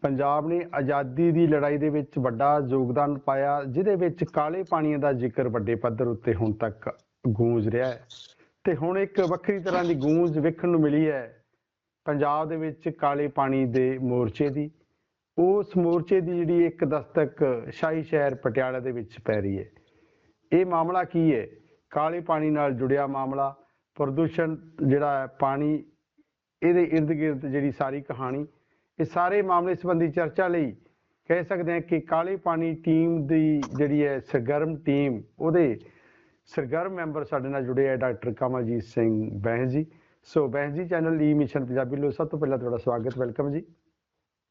ਪੰਜਾਬ ਨੇ ਆਜ਼ਾਦੀ ਦੀ ਲੜਾਈ ਦੇ ਵਿੱਚ ਵੱਡਾ ਯੋਗਦਾਨ ਪਾਇਆ, ਜਿਹਦੇ ਵਿੱਚ ਕਾਲੇ ਪਾਣੀਆਂ ਦਾ ਜ਼ਿਕਰ ਵੱਡੇ ਪੱਧਰ ਉੱਤੇ ਹੁਣ ਤੱਕ ਗੂੰਜ ਰਿਹਾ ਹੈ। ਤੇ ਹੁਣ ਇੱਕ ਵੱਖਰੀ ਤਰ੍ਹਾਂ ਦੀ ਗੂੰਜ ਵੇਖਣ ਨੂੰ ਮਿਲੀ ਹੈ ਪੰਜਾਬ ਦੇ ਵਿੱਚ ਕਾਲੇ ਪਾਣੀ ਦੇ ਮੋਰਚੇ ਦੀ। ਉਸ ਮੋਰਚੇ ਦੀ ਜਿਹੜੀ ਇੱਕ ਦਸਤਕ ਸ਼ਾਹੀ ਸ਼ਹਿਰ ਪਟਿਆਲਾ ਦੇ ਵਿੱਚ ਪੈ ਰਹੀ ਹੈ। ਇਹ ਮਾਮਲਾ ਕੀ ਹੈ? ਕਾਲੇ ਪਾਣੀ ਨਾਲ ਜੁੜਿਆ ਮਾਮਲਾ, ਪ੍ਰਦੂਸ਼ਣ ਜਿਹੜਾ ਹੈ ਪਾਣੀ, ਇਹਦੇ ਇਰਦ ਗਿਰਦ ਜਿਹੜੀ ਸਾਰੀ ਕਹਾਣੀ ਇਹ ਸਾਰੇ ਮਾਮਲੇ ਸੰਬੰਧੀ ਚਰਚਾ ਲਈ ਕਹਿ ਸਕਦੇ ਹਾਂ ਕਿ ਕਾਲੇ ਪਾਣੀ ਟੀਮ ਦੀ ਜਿਹੜੀ ਹੈ ਸਰਗਰਮ ਟੀਮ ਉਹਦੇ ਸਰਗਰਮ ਮੈਂਬਰ ਸਾਡੇ ਨਾਲ ਜੁੜੇ ਹੈ ਡਾਕਟਰ ਕਮਲਜੀਤ ਸਿੰਘ ਬਹਿਸ ਜੀ। ਸੋ ਬਹਿਸ ਜੀ ਚੈਨਲ ਈ ਮਿਸ਼ਨ ਪੰਜਾਬੀ ਲੋ ਸਭ ਤੋਂ ਪਹਿਲਾਂ ਤੁਹਾਡਾ ਸਵਾਗਤ ਵੈਲਕਮ ਜੀ।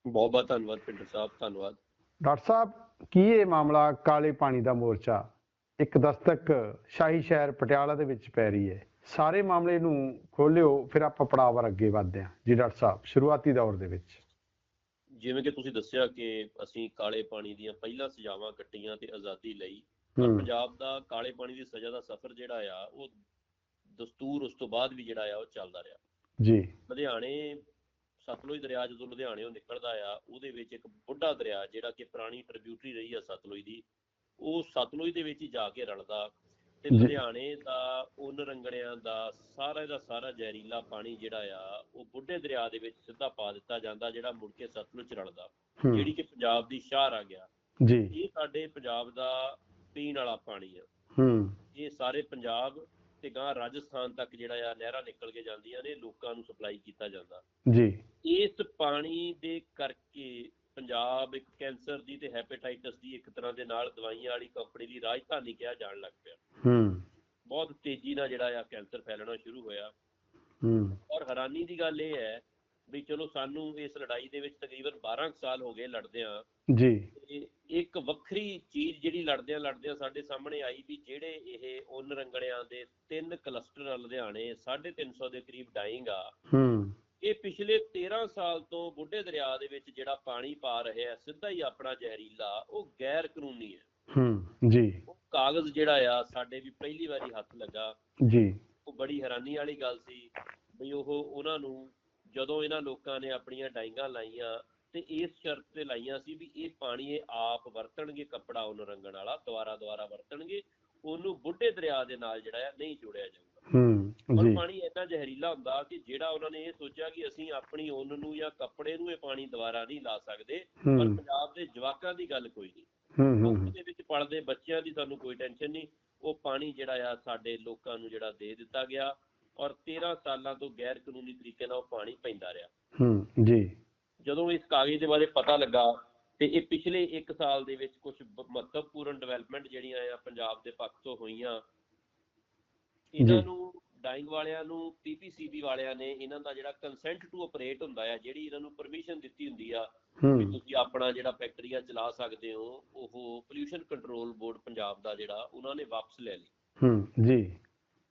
ਬਹੁਤ ਬਹੁਤ ਧੰਨਵਾਦ ਪਿੰਡਰ ਸਾਹਿਬ ਧੰਨਵਾਦ। ਡਾਕਟਰ ਸਾਹਿਬ ਕੀ ਇਹ ਮਾਮਲਾ ਕਾਲੇ ਪਾਣੀ ਦਾ ਮੋਰਚਾ ਇੱਕ ਦਸਤਕ ਸ਼ਾਹੀ ਸ਼ਹਿਰ ਪਟਿਆਲਾ ਦੇ ਵਿੱਚ ਪੈ ਰਹੀ ਹੈ। ਸਾਰੇ ਮਾਮਲੇ ਨੂੰ ਖੋਲਿਓ ਫਿਰ ਆਪਾਂ ਪੜਾਅ ਅੱਗੇ ਵਧਦੇ ਹਾਂ। ਜੀ ਡਾਕਟਰ ਸਾਹਿਬ ਸ਼ੁਰੂਆਤੀ ਦੌਰ ਦੇ ਵਿੱਚ। ਜਿਵੇਂ ਕਿ ਤੁਸੀਂ ਦੱਸਿਆ ਕਿ ਅਸੀਂ ਕਾਲੇ ਪਾਣੀ ਦੀਆਂ ਪਹਿਲਾਂ ਸਜ਼ਾਵਾਂ ਕੱਟੀਆਂ ਤੇ ਆਜ਼ਾਦੀ ਲਈ ਪਰ ਪੰਜਾਬ ਦਾ ਕਾਲੇ ਪਾਣੀ ਦੀ ਸਜ਼ਾ ਦਾ ਸਫ਼ਰ ਜਿਹੜਾ ਆ ਉਹ ਦਸਤੂਰ ਉਸ ਤੋਂ ਬਾਅਦ ਵੀ ਜਿਹੜਾ ਆ ਉਹ ਚੱਲਦਾ ਰਿਹਾ। ਜੀ। ਲੁਧਿਆਣੇ ਸਤਲੁਜ ਦਰਿਆ ਜਦੋਂ ਲੁਧਿਆਣੇੋਂ ਨਿਕਲਦਾ ਆ ਉਹਦੇ ਵਿੱਚ ਇੱਕ ਬੁੱਢਾ ਦਰਿਆ ਜਿਹੜਾ ਕਿ ਪੁਰਾਣੀ ਟ੍ਰਿਬਿਊਟਰੀ ਰਹੀ ਆ ਸਤਲੁਜ ਦੀ ਉਹ ਸਤਲੁਜ ਦੇ ਵਿੱਚ ਹੀ ਜਾ ਕੇ ਰਲਦਾ ਤੇ। ਲੁਧਿਆਣੇ ਦਾ ਉਨ ਰੰਗਣਿਆਂ ਦਾ ਸਾਰਾ ਦਾ ਸਾਰਾ ਜ਼ਹਿਰੀਲਾ ਪਾਣੀ ਜਿਹੜਾ ਆ ਉਹ ਬੁੱਢੇ ਦਰਿਆ ਦੇ ਵਿੱਚ ਸਿੱਧਾ ਪਾ ਦਿੱਤਾ ਜਾਂਦਾ ਜਿਹੜਾ ਮੁੜ ਕੇ ਸਤਲੁਜ ਰਲਦਾ ਜਿਹੜੀ ਕਿ ਪੰਜਾਬ ਦੀ ਸ਼ਾਹਰ ਆ ਗਿਆ। ਜੀ। ਇਹ ਸਾਡੇ ਪੰਜਾਬ ਦਾ ਪੀਣ ਵਾਲਾ ਪਾਣੀ ਆ। ਹੂੰ। ਇਹ ਸਾਰੇ ਪੰਜਾਬ ਤੇ ਗਾਂ ਰਾਜਸਥਾਨ ਤੱਕ ਜਿਹੜਾ ਆ ਨਹਿਰਾਂ ਨਿਕਲ ਕੇ ਜਾਂਦੀਆਂ ਨੇ ਲੋਕਾਂ ਨੂੰ ਸਪਲਾਈ ਕੀਤਾ ਜਾਂਦਾ। ਜੀ। ਇਸ ਪਾਣੀ ਦੇ ਕਰਕੇ ਪੰਜਾਬ ਇੱਕ ਕੈਂਸਰ ਦੀ ਤੇ ਹੈਪੇਟਾਈਟਸ ਦੀ ਇੱਕ ਤਰ੍ਹਾਂ ਦੇ ਨਾਲ ਦਵਾਈਆਂ ਵਾਲੀ ਕੰਪਨੀ ਦੀ ਰਾਜਧਾਨੀ ਕਿਹਾ ਜਾਣ ਲੱਗ ਪਿਆ। ਹੂੰ। ਬਹੁਤ ਤੇਜ਼ੀ ਨਾਲ ਜਿਹੜਾ ਆ ਕੈਂਸਰ ਫੈਲਣਾ ਸ਼ੁਰੂ ਹੋਇਆ। ਹੂੰ। ਔਰ ਹੈਰਾਨੀ ਦੀ ਗੱਲ ਇਹ ਹੈ ਵੀ ਚਲੋ ਸਾਨੂੰ ਇਸ ਲੜਾਈ ਦੇ ਵਿੱਚ ਤਕਰੀਬਨ 12 ਕੁ ਸਾਲ ਹੋ ਗਏ ਲੜਦਿਆਂ। ਜੀ। ਇੱਕ ਵੱਖਰੀ ਚੀਜ਼ ਜਿਹੜੀ ਲੜਦਿਆਂ ਲੜਦਿਆਂ ਸਾਡੇ ਸਾਹਮਣੇ ਆਈ ਵੀ ਜਿਹੜੇ ਇਹ ਉਨ ਰੰਗੜਿਆਂ ਦੇ ਤਿੰਨ ਕਲਸਟਰ ਲੁਧਿਆਣੇ 350 ਦੇ ਕਰੀਬ ਡਾਈਂਗ ਆ। ਹੂੰ। ਇਹ ਪਿਛਲੇ 13 ਸਾਲ ਤੋਂ ਬੁੱਢੇ ਦਰਿਆ ਦੇ ਵਿੱਚ ਜਿਹੜਾ ਪਾਣੀ ਪਾ ਰਿਹਾ ਹੈ ਸਿੱਧਾ ਹੀ ਆਪਣਾ ਜ਼ਹਿਰੀਲਾ ਉਹ ਗੈਰ ਕਾਨੂੰਨੀ ਹੈ ਹੂੰ ਜੀ। ਉਹ ਕਾਗਜ਼ ਜਿਹੜਾ ਆ ਸਾਡੇ ਵੀ ਪਹਿਲੀ ਵਾਰੀ ਹੱਥ ਲੱਗਾ। ਜੀ। ਉਹ ਬੜੀ ਹੈਰਾਨੀ ਵਾਲੀ ਗੱਲ ਸੀ ਵੀ ਉਹ ਉਹਨਾਂ ਨੂੰ ਜਦੋਂ ਇਹਨਾਂ ਲੋਕਾਂ ਨੇ ਆਪਣੀਆਂ ਡਾਈਂਗਾਂ ਲਾਈਆਂ ਤੇ ਇਸ ਸ਼ਰਤ ਤੇ ਲਾਈਆਂ ਸੀ ਵੀ ਇਹ ਪਾਣੀ ਇਹ ਆਪ ਵਰਤਣਗੇ ਕੱਪੜਾ ਉਹਨੂੰ ਰੰਗਣ ਵਾਲਾ ਦੁਬਾਰਾ ਦੁਬਾਰਾ ਵਰਤਣਗੇ ਉਹਨੂੰ ਬੁੱਢੇ ਦਰਿਆ ਦੇ ਨਾਲ ਜਿਹੜਾ ਆ ਨਹੀਂ ਜੋੜਿਆ ਜਾਊਗਾ। ਹੂੰ ਜੀ। ਪਾਣੀ ਇੰਨਾ ਜ਼ਹਿਰੀਲਾ ਹੁੰਦਾ ਕਿ ਜਿਹੜਾ ਉਹਨਾਂ ਨੇ ਇਹ ਸੋਚਿਆ ਕਿ ਅਸੀਂ ਆਪਣੀ ਉੱਨ ਨੂੰ ਜਾਂ ਕੱਪੜੇ ਨੂੰ ਇਹ ਪਾਣੀ ਦੁਬਾਰਾ ਨਹੀਂ ਲਾ ਸਕਦੇ ਪਰ ਪੰਜਾਬ ਦੇ ਜਵਾਕਾਂ ਦੀ ਗੱਲ ਕੋਈ ਨਹੀਂ। ਹੂੰ ਦੇ ਵਿੱਚ ਪੜਦੇ ਬੱਚਿਆਂ ਦੀ ਸਾਨੂੰ ਕੋਈ ਟੈਨਸ਼ਨ ਨਹੀਂ। ਉਹ ਪਾਣੀ ਜਿਹੜਾ ਆ ਸਾਡੇ ਲੋਕਾਂ ਨੂੰ ਜਿਹੜਾ ਦੇ ਦਿੱਤਾ ਗਿਆ ਔਰ 13 ਸਾਲਾਂ ਤੋਂ ਗੈਰ ਕਾਨੂੰਨੀ ਤਰੀਕੇ ਨਾਲ ਉਹ ਪਾਣੀ ਪੈਂਦਾ ਰਿਹਾ। ਹੂੰ ਜੀ। ਜਦੋਂ ਇਸ ਕਾਗਜ਼ ਦੇ ਬਾਰੇ ਪਤਾ ਲੱਗਾ ਤੇ ਇਹ ਪਿਛਲੇ 1 ਸਾਲ ਦੇ ਵਿੱਚ ਕੁਝ ਮਹੱਤਵਪੂਰਨ ਡਿਵੈਲਪਮੈਂਟ ਜਿਹੜੀਆਂ ਆ ਪੰਜਾਬ ਦੇ ਪੱਖ ਤੋਂ ਹੋਈਆਂ ਇਹਨਾਂ। ਨੂੰ ਡਾਈਂਗ ਵਾਲਿਆਂ ਨੂੰ ਪੀਪੀਸੀਬੀ ਵਾਲਿਆਂ ਨੇ ਇਹਨਾਂ ਦਾ ਜਿਹੜਾ ਕੰਸੈਂਟ ਟੂ ਆਪਰੇਟ ਹੁੰਦਾ ਆ ਜਿਹੜੀ ਇਹਨਾਂ ਨੂੰ ਪਰਮਿਸ਼ਨ ਦਿੱਤੀ ਹੁੰਦੀ ਆ ਵੀ ਹੂੰ ਤੁਸੀਂ ਆਪਣਾ ਜਿਹੜਾ ਫੈਕਟਰੀਆਂ ਚਲਾ ਸਕਦੇ ਹੋ ਉਹ ਪੋਲਿਊਸ਼ਨ ਕੰਟਰੋਲ ਬੋਰਡ ਪੰਜਾਬ ਦਾ ਜਿਹੜਾ ਉਹਨਾਂ ਨੇ ਵਾਪਸ ਲੈ ਲਈ। ਹੂੰ ਜੀ।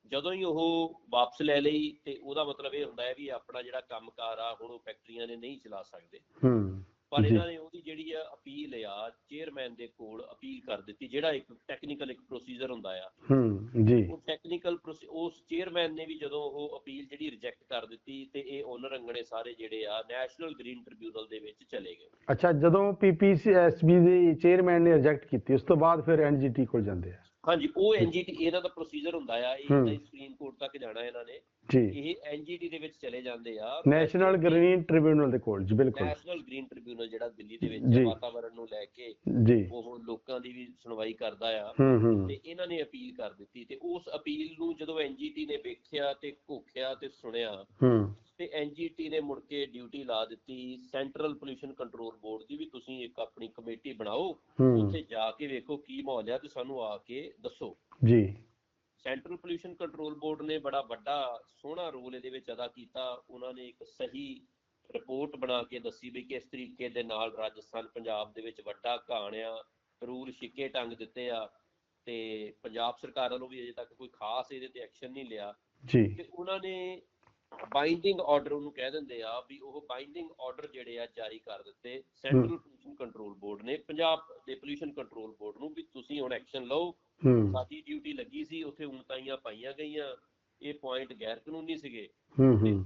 ਜਦੋਂ ਹੀ ਉਹ ਵਾਪਸ ਲੈ ਲਈ ਤੇ ਉਹਦਾ ਮਤਲਬ ਇਹ ਹੁੰਦਾ ਹੈ ਵੀ ਆਪਣਾ ਜਿਹੜਾ ਕੰਮਕਾਰ ਆ ਹੁਣ ਉਹ ਫੈਕਟਰੀਆਂ ਨੇ ਨਹੀਂ ਚਲਾ ਸਕਦੇ। ਹੂੰ। ਪਰ। ਇਹਨਾਂ ਨੇ ਉਹਦੀ ਜਿਹੜੀ ਆ ਅਪੀਲ ਆ ਚੇਅਰਮੈਨ ਦੇ ਕੋਲ ਅਪੀਲ ਕਰ ਦਿੱਤੀ ਜਿਹੜਾ ਇੱਕ ਟੈਕਨੀਕਲ ਇੱਕ ਪ੍ਰੋਸੀਜਰ ਹੁੰਦਾ ਆ। ਹੂੰ ਜੀ। ਉਹ ਟੈਕਨੀਕਲ ਉਸ ਚੇਅਰਮੈਨ ਨੇ ਵੀ ਜਦੋਂ ਉਹ ਅਪੀਲ ਜਿਹੜੀ ਰਿਜੈਕਟ ਕਰ ਦਿੱਤੀ ਤੇ ਇਹ ਉਹਨਾਂ ਰੰਗਣੇ ਸਾਰੇ ਜਿਹੜੇ ਆ ਨੈਸ਼ਨਲ ਗ੍ਰੀਨ ਟ੍ਰਿਬਿਊਨਲ ਦੇ ਵਿੱਚ ਚਲੇ ਗਏ। ਅੱਛਾ ਜਦੋਂ ਪੀਪੀਸੀਐਸਬੀ ਦੇ ਚੇਅਰਮੈਨ ਨੇ ਰਿਜੈਕਟ ਕੀਤੀ ਉਸ ਤੋਂ ਬਾਅਦ ਫਿਰ ਐਨਜੀਟੀ ਕੋਲ ਜਾਂਦੇ ਆ। ਹਾਂਜੀ ਉਹ ਐਨਜੀਟੀ ਇਹਨਾਂ ਦਾ ਪ੍ਰੋਸੀਜਰ ਹੁੰਦਾ ਆ ਇਹ। ਤਾਂ ਸੁਪਰੀਮ ਕੋਰਟ ਤੱਕ ਜਾਣਾ ਇਹਨਾਂ ਨੇ। ਇਹ ਐਨਜੀਟੀ ਦੇ ਵਿੱਚ ਚਲੇ ਜਾਂਦੇ ਆ। ਨੈਸ਼ਨਲ ਗ੍ਰੀਨ ਟ੍ਰਿਬਿਊਨਲ ਦੇ ਕੋਲ ਜੀ ਬਿਲਕੁਲ। ਨੈਸ਼ਨਲ ਗ੍ਰੀਨ ਟ੍ਰਿਬਿਊਨਲ ਜਿਹੜਾ ਦਿੱਲੀ ਦੇ ਵਿੱਚ। ਵਾਤਾਵਰਣ ਨੂੰ ਲੈ ਕੇ ਉਹ ਲੋਕਾਂ ਦੀ ਵੀ ਸੁਣਵਾਈ ਕਰਦਾ ਆ। ਤੇ ਇਹਨਾਂ ਨੇ ਅਪੀਲ ਕਰ ਦਿੱਤੀ ਤੇ ਉਸ ਅਪੀਲ ਨੂੰ ਜਦੋਂ ਐਨਜੀਟੀ ਨੇ ਵੇਖਿਆ ਤੇ ਘੋਖਿਆ ਤੇ ਸੁਣਿਆ ਹੂੰ। ਤੇ ਐਨਜੀਟੀ ਨੇ ਮੁੜ ਕੇ ਡਿਊਟੀ ਲਾ ਦਿੱਤੀ ਸੈਂਟਰਲ ਪੋਲਿਊਸ਼ਨ ਕੰਟਰੋਲ ਬੋਰਡ ਦੀ ਵੀ ਤੁਸੀਂ ਇੱਕ ਆਪਣੀ ਕਮੇਟੀ ਬਣਾਓ ਹੂੰ। ਉੱਥੇ ਜਾ ਕੇ ਵੇਖੋ ਕੀ ਮਾਹੌਲ ਆ ਤੇ ਸਾਨੂੰ ਆ ਕੇ ਦੱਸੋ। ਜੀ। ਸੈਂਟਰਲ ਪੋਲਿਊਸ਼ਨ ਕੰਟਰੋਲ ਬੋਰਡ ਨੇ ਬੜਾ ਵੱਡਾ ਸੋਹਣਾ ਰੋਲ ਇਹਦੇ ਵਿੱਚ ਅਦਾ ਕੀਤਾ ਉਹਨਾਂ ਨੇ ਇੱਕ ਸਹੀ ਰਿਪੋਰਟ ਬਣਾ ਕੇ ਦੱਸੀ ਵੀ ਕਿਸ ਤਰੀਕੇ ਦੇ ਨਾਲ ਰਾਜਸਥਾਨ ਪੰਜਾਬ ਦੇ ਵਿੱਚ ਵੱਡਾ ਘਾਣ ਆ ਰੂਲ ਛਿੱਕੇ ਟੰਗ ਦਿੱਤੇ ਆ ਤੇ ਪੰਜਾਬ ਸਰਕਾਰ ਵੱਲੋਂ ਵੀ ਅਜੇ ਤੱਕ ਕੋਈ ਖਾਸ ਇਹਦੇ ਤੇ ਐਕਸ਼ਨ ਨਹੀਂ ਲਿਆ। ਜੀ। ਤੇ ਉਹਨਾਂ ਨੇ ਬਾਈਂਡਿੰਗ ਆਰਡਰ ਉਹਨੂੰ ਕਹਿ ਦਿੰਦੇ ਆ ਵੀ ਉਹ ਬਾਈਂਡਿੰਗ ਆਰਡਰ ਜਿਹੜੇ ਆ ਜਾਰੀ ਕਰ ਦਿੱਤੇ। ਸੈਂਟਰਲ ਪੋਲੂਸ਼ਨ ਕੰਟਰੋਲ ਬੋਰਡ ਨੇ ਪੰਜਾਬ ਦੇ ਪੋਲੂਸ਼ਨ ਕੰਟਰੋਲ ਬੋਰਡ ਨੂੰ ਵੀ ਤੁਸੀਂ ਹੁਣ ਐਕਸ਼ਨ ਲਓ। ਸਾਡੀ ਡਿਊਟੀ ਲੱਗੀ ਸੀ ਉੱਥੇ ਉਮਤਾਈਆਂ ਪਾਈਆਂ ਗਈਆਂ। ਇਹ ਪੁਆਇੰਟ ਗੈਰ ਕਾਨੂੰਨੀ ਸੀਗੇ।